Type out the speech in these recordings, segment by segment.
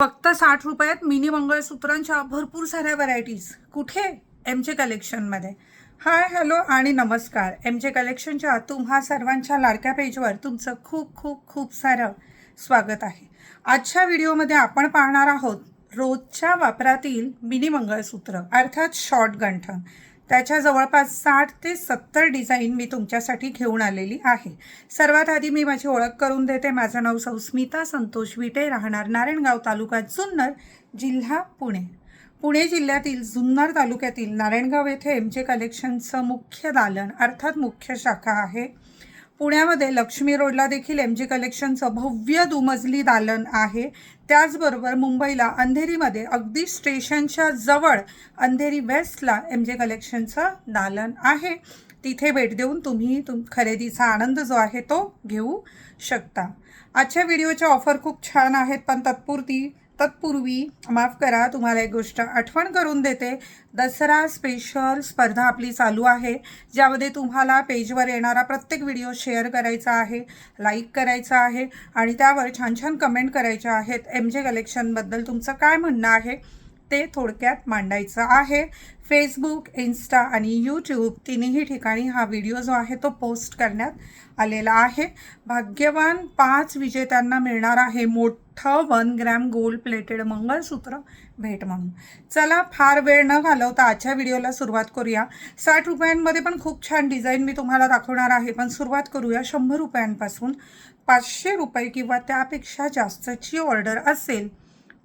फक्त साठ रुपयात मिनी मंगळसूत्रांच्या भरपूर साऱ्या व्हरायटीज कुठे? एमचे कलेक्शनमध्ये हाय हॅलो आणि नमस्कार. एमचे कलेक्शनच्या तुम्हा सर्वांच्या लाडक्या पेजवर तुमचं खूप खूप खूप सारं स्वागत आहे. आजच्या व्हिडिओमध्ये आपण पाहणार आहोत रोजच्या वापरातील मिनी मंगळसूत्र अर्थात शॉर्ट गंठन. त्याच्या जवळपास साठ ते सत्तर डिझाईन मी तुमच्यासाठी घेऊन आलेली आहे. सर्वात आधी मी माझी ओळख करून देते. माझं नाव सौस्मिता संतोष विटे. राहणार नारायणगाव तालुका जुन्नर जिल्हा पुणे. पुणे जिल्ह्यातील जुन्नर तालुक्यातील नारायणगाव येथे एम जे कलेक्शनचं मुख्य दालन अर्थात मुख्य शाखा आहे. पुण्यामध्ये लक्ष्मी रोडला देखील एम जी कलेक्शनचं भव्य दुमजली दालन आहे. त्याचबरोबर मुंबईला अंधेरीमध्ये अगदी स्टेशनच्या जवळ अंधेरी वेस्टला एम जे कलेक्शनचं दालन आहे. तिथे भेट देऊन तुम्ही तुम खरेदीचा आनंद जो आहे तो घेऊ शकता. आजच्या व्हिडिओच्या ऑफर खूप छान आहेत पण तत्पुरती तत्पूर्वी माफ करा तुम्हाला एक गोष्ट आठवण करून देते. दसरा स्पेशल स्पर्धा आपली चालू आहे ज्यामध्ये तुम्हाला पेजवर येणारा प्रत्येक व्हिडिओ शेअर करायचा आहे लाईक करायचा आहे आणि त्यावर छान छान कमेंट करायच्या आहेत. एम जे कलेक्शनबद्दल तुमचं काय म्हणणं आहे ते थोडक्यात मांडायचं आहे. फेसबुक इन्स्टा आणि यूट्यूब तिन्ही ठिकाणी हा व्हिडिओ जो आहे तो पोस्ट करण्यात आलेला आहे. भाग्यवान पाच विजेत्यांना मिळणार आहे मोठं one gram gold plated mangalsutra भेट म्हणून. चला फार वेळ न घालवता आजच्या व्हिडिओला सुरुवात करूया. साठ रुपयांमध्ये पण खूप छान डिझाईन मी तुम्हाला दाखवणार आहे पण सुरुवात करूया शंभर रुपयांपासून. पाचशे रुपये किंवा त्यापेक्षा जास्तची ऑर्डर असेल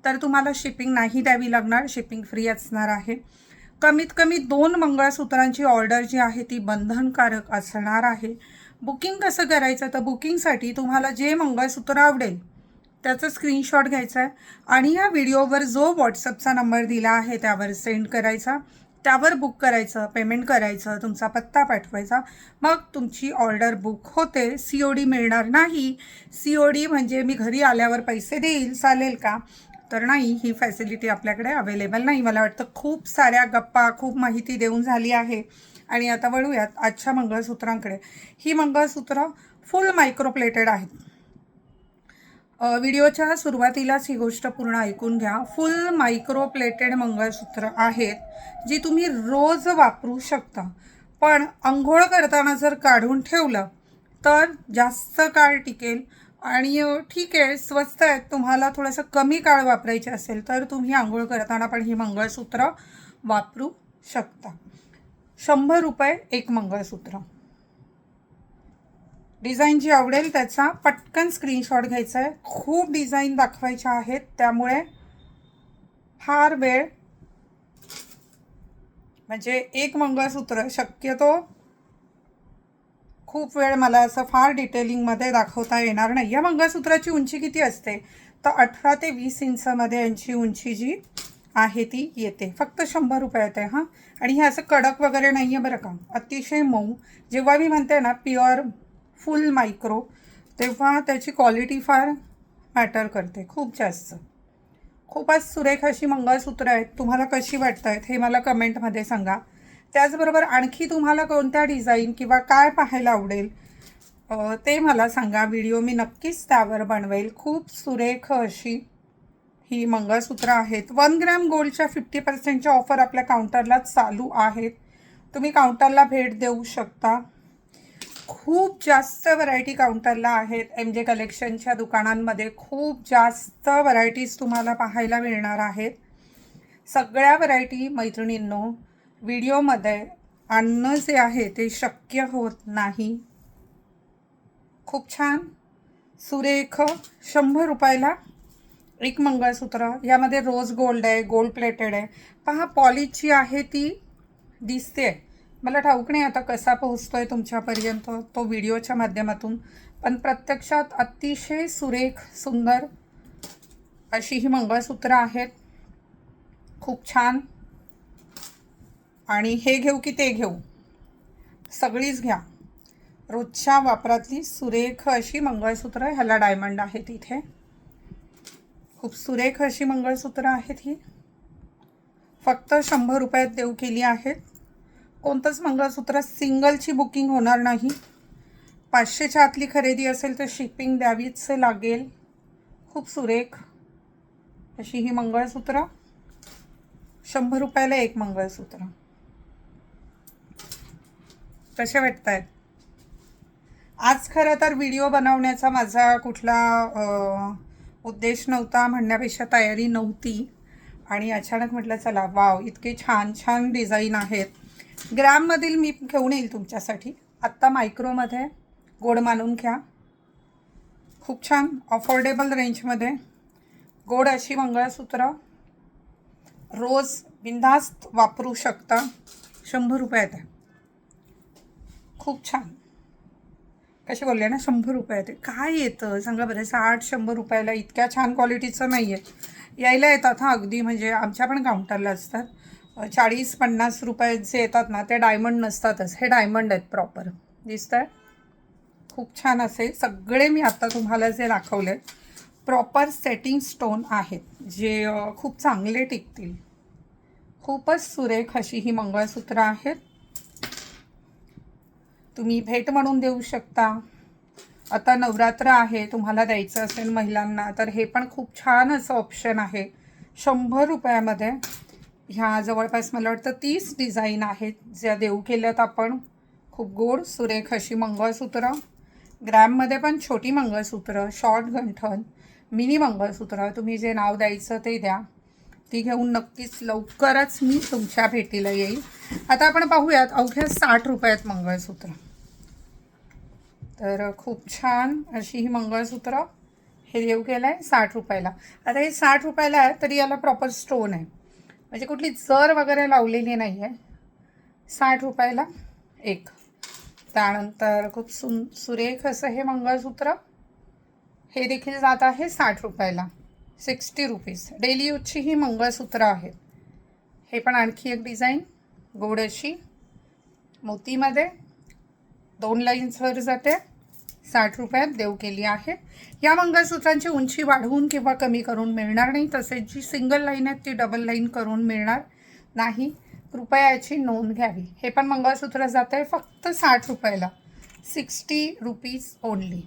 तर तुम्हाला शिपिंग नाही द्यावी लागणार शिपिंग फ्री असणार आहे. कमीत कमी दोन मंगळसूत्रांची ऑर्डर जी आहे ती बंधनकारक असणार आहे. बुकिंग कसं करायचं? तर बुकिंगसाठी तुम्हाला जे मंगळसूत्र आवडेल त्याचा स्क्रीनशॉट घ्यायचा आहे. आणि या व्हिडिओवर जो व्हॉट्सअपचा नंबर दिला आहे त्यावर सेंड करायचा. त्यावर बुक करायचं पेमेंट करायचं तुमचा पत्ता पाठवायचा. मग तुमची ऑर्डर बुक होते. सी ओ डी मिळणार नाही. सी ओ डी म्हणजे मी घरी आल्यावर पैसे देईल चालेल का? तर नाही ही फॅसिलिटी आपल्याकडे अवेलेबल नाही. मला वाटतं खूप साऱ्या गप्पा खूप माहिती देऊन झाली आहे. आणि आता वळूयात आजच्या मंगळसूत्रांकडे. ही मंगळसूत्र फुल मायक्रोप्लेटेड आहेत. व्हिडिओच्या सुरुवातीलाच ही गोष्ट पूर्ण ऐकून घ्या. फुल मायक्रो प्लेटेड मंगळसूत्र आहेत जी तुम्ही रोज वापरू शकता. पण आंघोळ करताना जर काढून ठेवलं तर जास्त काळ टिकेल आणि ठीक आहे स्वस्त आहेत तुम्हाला थोडंसं कमी काळ वापरायचे असेल तर तुम्ही आंघोळ करताना पण ही मंगळसूत्र वापरू शकता. शंभर रुपये एक मंगळसूत्र. डिझाईन जी आवडेल त्याचा पटकन स्क्रीनशॉट घ्यायचा आहे खूप डिझाईन दाखवायच्या आहेत त्यामुळे फार वेळ म्हणजे एक मंगळसूत्र शक्यतो खूप वेळ मला असं फार डिटेलिंगमध्ये दाखवता येणार नाही. या मंगळसूत्राची उंची किती असते? तर अठरा ते वीस इंचमध्ये यांची उंची जी आहे ती येते. फक्त शंभर रुपयात आहे हां. आणि हे असं कडक वगैरे नाही आहे बरं का. अतिशय मऊ. जेव्हा मी म्हणते ना प्युअर फुल मायक्रो तेव्हा त्याची क्वालिटी फार मॅटर करते खूप जास्त. खूपच सुरेख अशी मंगळसूत्र आहेत तुम्हाला कशी वाटत आहेत हे मला कमेंटमध्ये सांगा. त्याचबरोबर आणखी तुम्हाला कोणत्या डिझाईन किंवा काय पाहायला आवडेल ते मला सांगा. व्हिडिओ मी नक्कीच त्यावर बनवेल. खूप सुरेख अशी ही मंगळसूत्र आहेत. वन ग्रॅम गोल्डच्या फिफ्टी पर्सेंटच्या ऑफर आपल्या काउंटरला चालू आहेत. तुम्ही काउंटरला भेट देऊ शकता. खूप जास्त व्हरायटी काउंटरला आहेत. एम जे कलेक्शनच्या दुकानांमध्ये खूप जास्त व्हरायटीज तुम्हाला पाहायला मिळणार आहेत. सगळ्या व्हरायटी मैत्रिणींनो व्हिडिओमध्ये आणणं जे आहे ते शक्य होत नाही. खूप छान. सुरेख शंभर रुपयाला एक मंगळसूत्र. यामध्ये रोज गोल्ड आहे गोल्ड प्लेटेड आहे. पहा पॉलिशची आहे ती दिसते मला ठाऊक नाही आता कसा पोहोचतोय तुमच्यापर्यंत तो व्हिडिओच्या माध्यमातून पण प्रत्यक्षात अतिशय सुरेख सुंदर अशी ही मंगळसूत्रं आहेत. खूप छान. आणि हे घेऊ की ते घेऊ सगळीच घ्या. रोजच्या वापरातली सुरेख अशी मंगळसूत्र ह्याला डायमंड आहे तिथे खूप सुरेख अशी मंगळसूत्र आहेत ही. फक्त शंभर रुपयात देऊ केली आहेत. कोणतंच मंगळसूत्र सिंगलची बुकिंग होणार नाही. पाचशेच्या आतली खरेदी असेल तर शिपिंग द्यावीच लागेल. खूप सुरेख. अशी ही मंगळसूत्र. शंभर रुपयाला एक मंगळसूत्र. कसे वाटत आहेत आज खरं तर व्हिडिओ बनवण्याचा माझा कुठला उद्देश नव्हता म्हणण्यापेक्षा तयारी नव्हती. आणि अचानक म्हटलं चला वाव इतके छान छान डिझाईन आहेत. ग्रॅममधील मी घेऊन येईल तुमच्यासाठी. आत्ता मायक्रोमध्ये गोड मानून घ्या. खूप छान अफोर्डेबल रेंजमध्ये गोड अशी मंगळसूत्र. रोज बिंदास्त वापरू शकता. शंभर रुपयात आहे खूप छान. कसे बोलले ना शंभर रुपयात आहे काय येतं? सांगा बरं साठ शंभर रुपयाला इतक्या छान क्वालिटीचं नाही आहे यायला येतात हा अगदी. म्हणजे आमच्या पण काउंटरला असतात. चाळीस पन्नास रुपये जे येतात ना ते डायमंड नसतातच. हे डायमंड आहेत प्रॉपर दिसत आहे खूप छान असे सगळे मी आता तुम्हाला जे दाखवले प्रॉपर सेटिंग स्टोन आहेत जे खूप चांगले टिकतील. खूपच सुरेख अशी ही मंगळसूत्र आहेत. तुम्ही भेट म्हणून देऊ शकता. आता नवरात्र आहे तुम्हाला द्यायचं असेल महिलांना तर हे पण खूप छान असं ऑप्शन आहे. शंभर रुपयामध्ये ह्या जवळपास मला वाटतं तीस डिझाईन आहेत. ज्या देऊ केल्यात आपण खूप गोड सुरेख अशी मंगळसूत्र. ग्रॅममध्ये पण छोटी मंगळसूत्र शॉर्ट गंठन मिनी मंगळसूत्र. तुम्ही जे नाव द्यायचं ते द्या. ती घेऊन नक्कीच लवकरच मी तुमच्या भेटीला येईल. आता आपण पाहूयात अवघ्या साठ रुपयात मंगळसूत्र. तर खूप छान अशी ही मंगळसूत्र हे देऊ केलं आहे साठ रुपयाला. आता हे साठ रुपयाला आहे तरी याला प्रॉपर स्टोन आहे. म्हणजे कुठली जर वगैरे लावलेली नाही आहे साठ रुपयाला एक. त्यानंतर खूप सुन सुरेख असं हे मंगळसूत्र. हे देखील जात आहे साठ रुपयाला. Sixty rupees. डेली यूजची ही मंगळसूत्र आहेत हे पण आणखी एक डिझाईन. गोड अशी मोतीमध्ये. दोन लाईन्सवर जाते. साठ रुपयात देऊ केली आहे. या मंगळसूत्रांची उंची वाढवून किंवा कमी करून मिळणार नाही तसेच जी सिंगल लाईन आहेत ती डबल लाईन करून मिळणार नाही. कृपया याची नोंद घ्यावी. हे पण मंगळसूत्र जात आहे फक्त साठ रुपयाला. सिक्स्टी रुपीज ओनली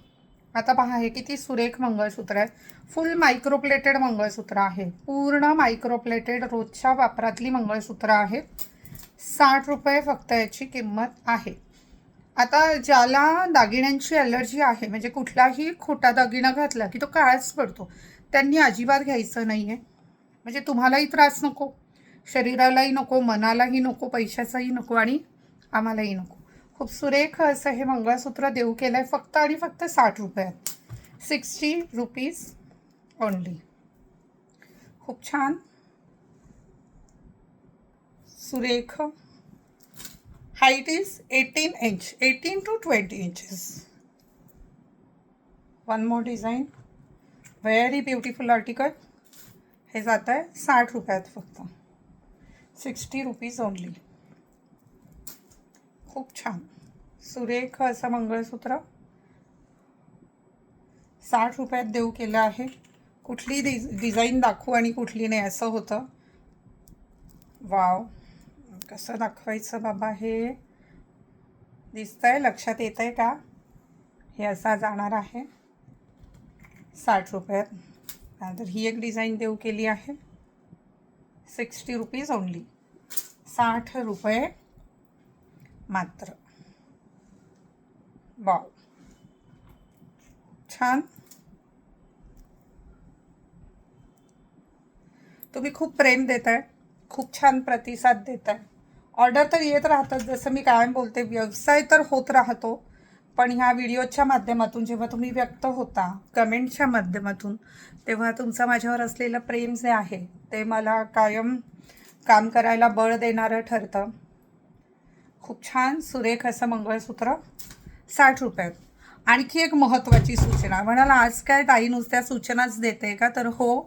आता पहा हे किती सुरेख मंगळसूत्र आहे फुल मायक्रोप्लेटेड मंगळसूत्र आहे. पूर्ण मायक्रोप्लेटेड रोजच्या वापरातली मंगळसूत्र आहेत. साठ रुपये फक्त याची किंमत आहे. आता ज्याला दागिन्यांची ॲलर्जी आहे म्हणजे कुठलाही खोटा दागिना घातला की तो काळाच पडतो. त्यांनी अजिबात घ्यायचं नाही आहे म्हणजे तुम्हालाही त्रास नको शरीरालाही नको मनालाही नको पैशाचाही नको आणि आम्हालाही नको. खूप सुरेख असं हे मंगळसूत्र देऊ केलं आहे फक्त आणि फक्त साठ रुपयात. सिक्स्टी रुपीज ओनली खूप छान. सुरेख. Height is 18 inch 18 to 20 inches. One more design. Very beautiful article. हे जात आहे साठ रुपयात फक्त. सिक्स्टी रुपीज ओनली खूप छान. सुरेख असं मंगळसूत्र. साठ रुपयात देऊ केलं आहे. कुठली डिझ डिझाईन दाखवू आणि कुठली नाही असं होतं. वाव कसं दाखवायचं बाबा हे? दिसतंय? लक्षात येत आहे का? हे असा जाणार आहे. साठ रुपयात त्यानंतर ही एक डिझाईन देऊ केली आहे. सिक्स्टी रुपीज ओनली साठ रुपये मात्र. वाव. छान. तुम्ही खूप प्रेम देत आहे खूप छान प्रतिसाद देत आहे ऑर्डर तर येत राहतात जसं मी कायम बोलते व्यवसाय तर होत राहतो पण ह्या व्हिडिओच्या माध्यमातून जेव्हा तुम्ही व्यक्त होता कमेंटच्या माध्यमातून तेव्हा तुमचं माझ्यावर असलेलं प्रेम जे आहे ते मला कायम काम करायला बळ देणारं ठरतं. खूप छान सुरेख असं मंगळसूत्र साठ रुपयात आणखी एक महत्त्वाची सूचना. म्हणाला आज काय ताई नुसत्या सूचनाच देते का? तर हो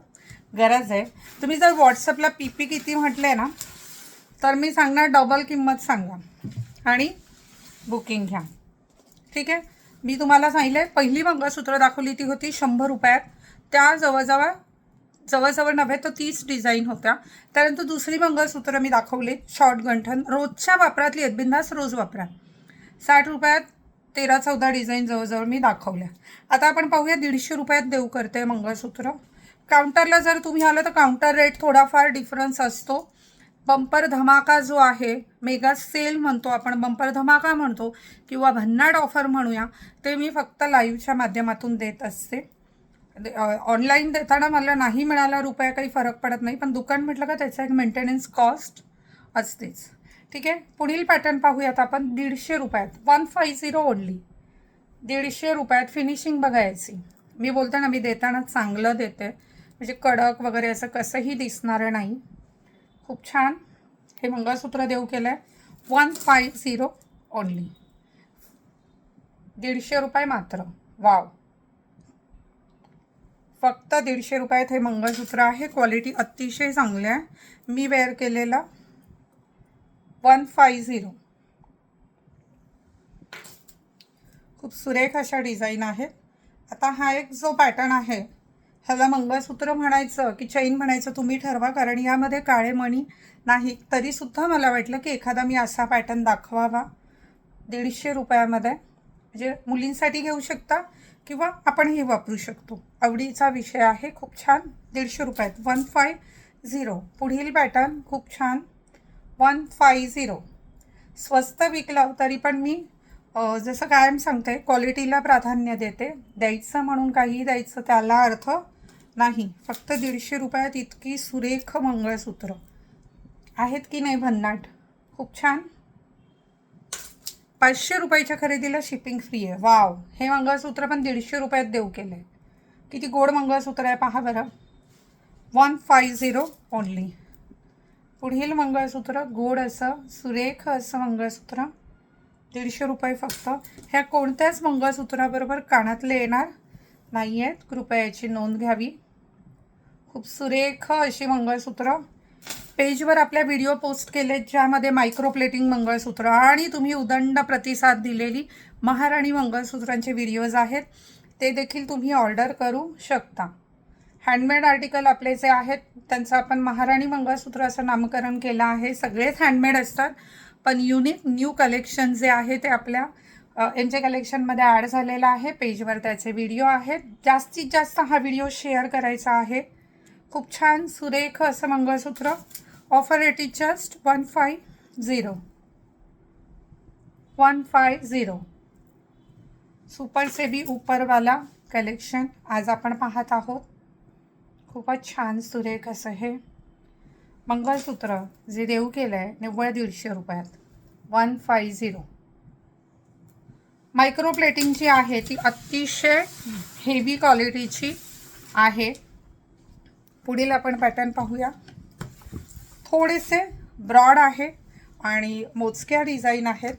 गरज आहे. तुम्ही जर व्हॉट्सअपला पी पी किती म्हटले ना तर मी सांगणार डबल किंमत सांगा. आणि बुकिंग घ्या. ठीक आहे? मी तुम्हाला सांगितलं पहिली मंगळसूत्र दाखवली ती होती शंभर रुपयात. त्या जवळजवळ जवळजवळ नव्हे तर तीस डिझाईन होत्या. त्यानंतर दुसरी मंगळसूत्र मी दाखवली शॉर्ट गंठन. रोजच्या वापरातली आहेत बिंदास रोज वापरा. साठ रुपयात तेरा चौदा डिझाईन जवळजवळ मी दाखवल्या. आता आपण पाहूया दीडशे रुपयात देऊ करते मंगळसूत्र. काउंटरला जर तुम्ही आलं तर काउंटर रेट थोडाफार डिफरन्स असतो. बंपर धमाका जो आहे मेगा सेल म्हणतो आपण बंपर धमाका म्हणतो किंवा भन्नाट ऑफर म्हणूया ते मी फक्त लाईव्हच्या माध्यमातून देत असते. ऑनलाईन देताना मला नाही मिळाला रुपया काही फरक पडत नाही पण दुकान म्हटलं का त्याचा एक मेंटेनन्स कॉस्ट असतेच. ठीक आहे? पुढील पॅटर्न पाहूयात आपण दीडशे रुपयात. वन फाय झिरो ओनली दीडशे रुपयात फिनिशिंग बघायची. मी बोलते ना मी देताना चांगलं देते. म्हणजे कडक वगैरे असं कसंही दिसणारं नाही. खूप छान. हे मंगळसूत्र देऊ केलं आहे वन फाय झिरो ओनली दीडशे रुपये मात्र. वाव फक्त दीडशे रुपयात हे मंगळसूत्र आहे. क्वालिटी अतिशय चांगली आहे. मी वेअर केलेला वन फाय झिरो खूप सुरेख अशा डिझाईन आहेत. आता हा एक जो पॅटर्न आहे ह्याला मंगळसूत्र म्हणायचं की चैन म्हणायचं तुम्ही ठरवा कारण यामध्ये काळे मणी नाही. तरीसुद्धा मला वाटलं की एखादा मी असा पॅटर्न दाखवावा. दीडशे रुपयामध्ये. म्हणजे मुलींसाठी घेऊ शकता किंवा आपणही वापरू शकतो. आवडीचा विषय आहे खूप छान. दीडशे रुपयात. One five zero. पुढील पॅटर्न खूप छान. One five zero. स्वस्त विकलं तरी पण मी जसं कायम सांगते क्वालिटीला प्राधान्य देते. द्यायचं म्हणून काही द्यायचं त्याला अर्थ नाही. फक्त दीडशे रुपयात इतकी सुरेख मंगळसूत्र. आहेत की नाही भन्नाट? खूप छान. पाचशे रुपयाच्या खरेदीला शिपिंग फ्री आहे. वाव हे मंगळसूत्र पण दीडशे रुपयात देऊ केलं. आहे किती गोड मंगळसूत्र आहे पहा बरं. वन फाय झिरो ओनली पुढील मंगळसूत्र गोड असं सुरेख असं मंगळसूत्र. दीडशे रुपये फक्त. ह्या कोणत्याच मंगळसूत्राबरोबर कानातले येणार नाही आहेत कृपया याची नोंद घ्यावी. खूप सुरेख अशी मंगळसूत्र. पेजवर आपल्या व्हिडिओ पोस्ट केलेत ज्यामध्ये मायक्रो प्लेटिंग मंगळसूत्र आणि तुम्ही उदंड प्रतिसाद दिलेली महाराणी मंगळसूत्रांचे व्हिडिओज आहेत. ते देखील तुम्ही ऑर्डर करू शकता. हँडमेड आर्टिकल आपले जे आहेत त्यांचं आपण महाराणी मंगळसूत्र असं नामकरण केलं आहे. सगळेच हँडमेड असतात. पण युनिक न्यू कलेक्शन जे आहे ते आपल्या यांच्या कलेक्शनमध्ये ॲड झालेलं आहे. पेजवर त्याचे व्हिडिओ आहेत. जास्तीत जास्त हा व्हिडिओ शेअर करायचा आहे. खूप छान सुरेख असं mangalsutra. Offer rate is just one five zero one five zero super SEBI उपरवाला कलेक्शन आज आपण पाहत आहोत. खूपच छान सुरेख असं हे. मंगळसूत्र जे देऊ केलं आहे निव्वळ दीडशे रुपयात. One five zero. मायक्रोप्लेटिंग जी आहे ती अतिशय हेवी क्वालिटीची आहे. पुढील आपण पॅटर्न पाहूया. थोडेसे ब्रॉड आहे आणि मोजक्या डिझाईन आहेत.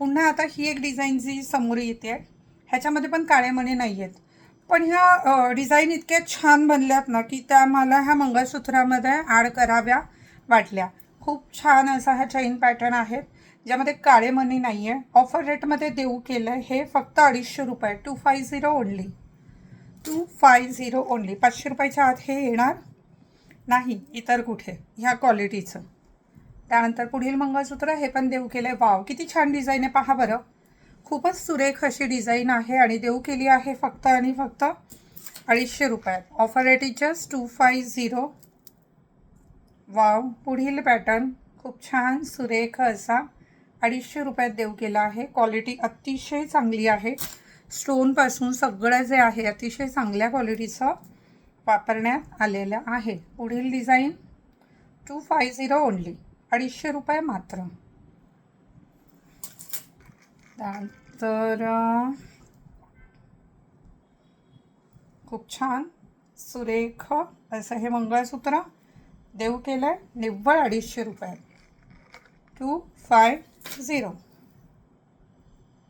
पुन्हा आता ही एक डिझाईन जी समोर येते आहे. ह्याच्यामध्ये पण काळे मणी नाही आहेत पण ह्या डिझाईन इतक्या छान बनल्यात ना की त्या मला ह्या मंगळसूत्रामध्ये ॲड कराव्या वाटल्या. खूप छान असा हा चैन पॅटर्न आहेत ज्यामध्ये काळे मनी नाही आहे ऑफर रेटमध्ये देऊ केलं आहे हे फक्त अडीचशे रुपये. Two five zero only two five zero only पाचशे रुपयाच्या आत हे येणार नाही इतर कुठे. ह्या क्वालिटीचं त्यानंतर पुढील मंगळसूत्र हे पण देऊ केलं आहे वाव किती छान डिझाईन आहे. पहा बरं. खूपच सुरेख अशी डिझाईन आहे आणि देऊ केली आहे फक्त आणि फक्त अडीचशे रुपयात. Offer rate is just two five zero wow पुढील पॅटर्न खूप छान सुरेख असा अडीचशे रुपयात देऊ केला आहे. क्वालिटी अतिशय चांगली आहे. स्टोनपासून सगळं जे आहे अतिशय चांगल्या क्वालिटीचं वापरण्यात आलेलं आहे. पुढील design two five zero only अडीचशे रुपये मात्र. त्यानंतर तर खूप छान. सुरेख असं हे मंगळसूत्र देऊ केलं आहे निव्वळ अडीचशे रुपये. Two five zero.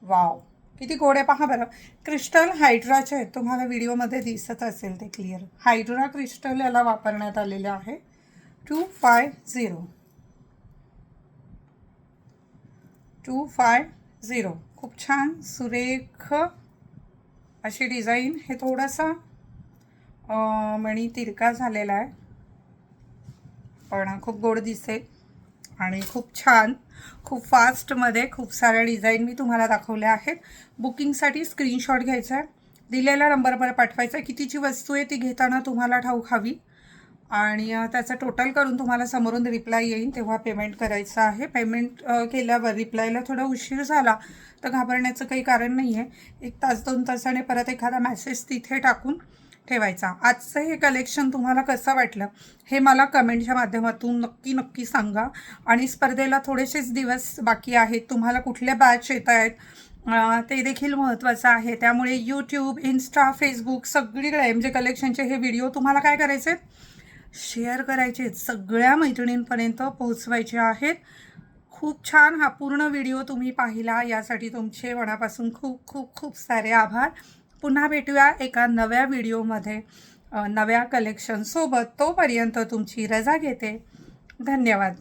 वाव. किती गोडे पहा बरं. क्रिस्टल हायड्राचे आहेत. तुम्हाला व्हिडिओमध्ये दिसत असेल ते क्लिअर. हायड्रा क्रिस्टल याला वापरण्यात आलेलं आहे. Two five zero. Two five zero. खूप छान सुरेख अशी डिझाईन. हे थोडासा मणी तिरका झालेला आहे. पण खूप गोड दिसेल आणि खूप छान खूप फास्टमध्ये खूप साऱ्या डिझाईन मी तुम्हाला दाखवल्या आहेत. बुकिंगसाठी स्क्रीनशॉट घ्यायचा आहे. दिलेल्या नंबरवर पाठवायचा आहे. कितीची वस्तू आहे ती घेताना तुम्हाला ठाऊक हवी. आणि त्याचं टोटल करून तुम्हाला समोरून रिप्लाय येईल तेव्हा पेमेंट करायचं आहे. पेमेंट केल्यावर रिप्लायला थोडा उशीर झाला तर घाबरण्याचं काही कारण नाही आहे एक तास दोन तासाने परत एखादा मॅसेज तिथे टाकून ठेवायचा. आजचं हे कलेक्शन तुम्हाला कसं वाटलं हे मला कमेंटच्या माध्यमातून नक्की नक्की सांगा. आणि स्पर्धेला थोडेसेच दिवस बाकी आहेत. तुम्हाला कुठल्या बॅच येत आहेत? ते देखील महत्त्वाचं आहे. त्यामुळे यूट्यूब इन्स्टा फेसबुक सगळीकडे म्हणजे कलेक्शनचे हे व्हिडिओ तुम्हाला काय करायचे आहेत शेअर करायचे सगळ्या मैत्रिणींपर्यंत पोहोचवायचे आहेत. खूप छान हा पूर्ण व्हिडिओ तुम्ही पाहिला. यासाठी तुमचे मनापासून खूप खूप खूप सारे आभार. पुन्हा भेटूया एका नव्या व्हिडिओमध्ये नव्या कलेक्शनसोबत तोपर्यंत तुमची रजा घेते. धन्यवाद.